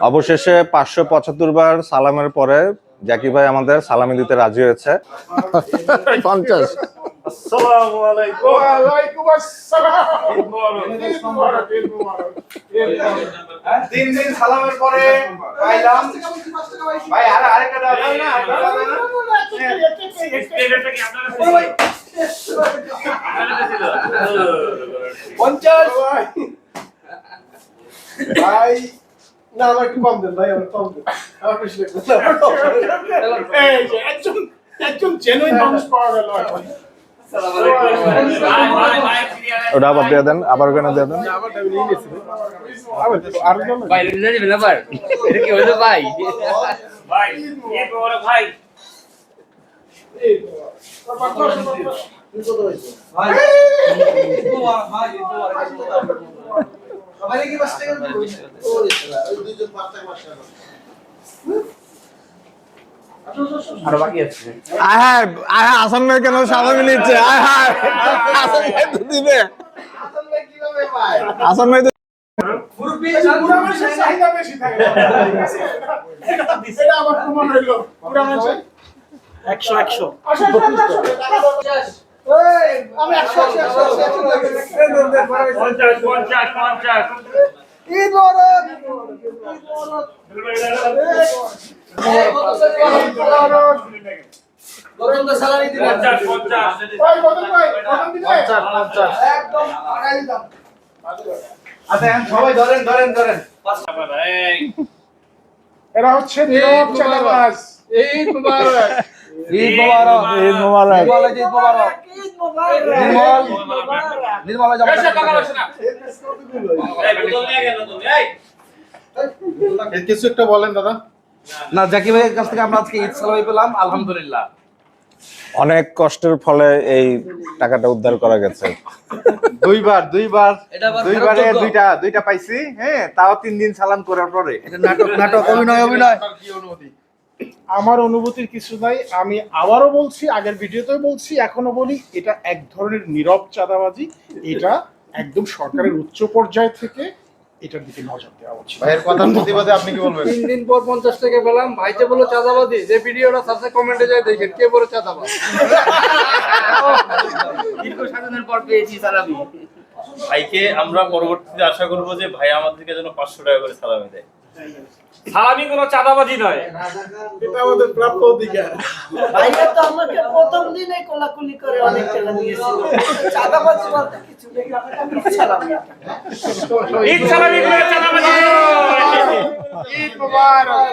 অবশেষে পাঁচশো পঁচাত্তর বার সালামের পরে জাকি ভাই আমাদের সালামি দিতে রাজি হয়েছে। পঞ্চাশ। দিন সালামের পরে পাইলাম। ভাই আর আরেকটা? পঞ্চাশ। ভাই না আমার একটু কম দেন ভাই আমার কম দেন। আমার বেশি লাগবে। এই যে একজন একজন জেনুইন মানুষ পাওয়া গেল ওটা আবার দিয়ে দেন আবার ওখানে দেন? ভাই আবার কি বাকি আছে? আয় হায় আয় হায় হাসান ভাই কেন সালামি নিচ্ছে আয় হায় হাসান ভাই তো দিবে। হাসান ভাই তো পুরা মানুষের চাহিদা বেশি থাকে। এটা আমার প্রমাণ হইল। পুরা মানুষের একশো একশো। এই, মোবারক মোবারক আচ্ছা সবাই ধরেন ধরেন ধরেন এই, এরা হচ্ছে নীরব চালাবাজ ঈদ মুবারক ঈদ মোবারক। ঈদ মোবারক ঈদ মোবারক। নির্মল। নির্মল না। এই, বোতল নিয়ে গেল তুমি, এই। কিছু একটা বলেন দাদা। না জাকি ভাইয়ের কাছ থেকে আমরা আজকে ঈদ সালামি পেলাম আলহামদুলিল্লাহ। অনেক কষ্টের ফলে এই টাকাটা উদ্ধার করা গেছে। দুইবার দুইবার দুইবারে দুইটা দুইটা পাইছি হ্যাঁ তাও তিন দিন সালাম করার পরে। নাটক নাটক অভিনয় অভিনয়। আমার অনুভূতির কিছু নাই আমি আবারও বলছি আগের ভিডিওতেও বলছি এখনও বলি এটা এক ধরনের নীরব চাঁদাবাজি এটা একদম সরকারের উচ্চ পর্যায় থেকে এটার দিকে নজর দেওয়া উচিত। ভাইয়ের কথার প্রতিবাদে আপনি কি বলবেন? তিন দিন পর পঞ্চাশ টাকা পেলাম ভাই যে বলো চাঁদাবাদি যে ভিডিওটা সাথে কমেন্টে যায় দেখেন কে বলে চাঁদাবাদ দীর্ঘ সাধনের পর পেয়েছি সালামি। ভাইকে আমরা পরবর্তীতে আশা করব যে ভাই আমাদেরকে যেন পাঁচশো টাকা করে সালামি দেয়। সালামি কোনো চাঁদাবাজি নয়। এটা আমাদের প্রাপ্য অধিকার। ভাইয়া তো আমাকে প্রথম দিনে কোলাকুলি করে অনেক টাকা দিয়েছিল। চাঁদাবাজি বলতে কিছু নেই আমি ছাড়াম ঈদ সালামি কোনো চাঁদাবাজি। ঈদ মুবারক।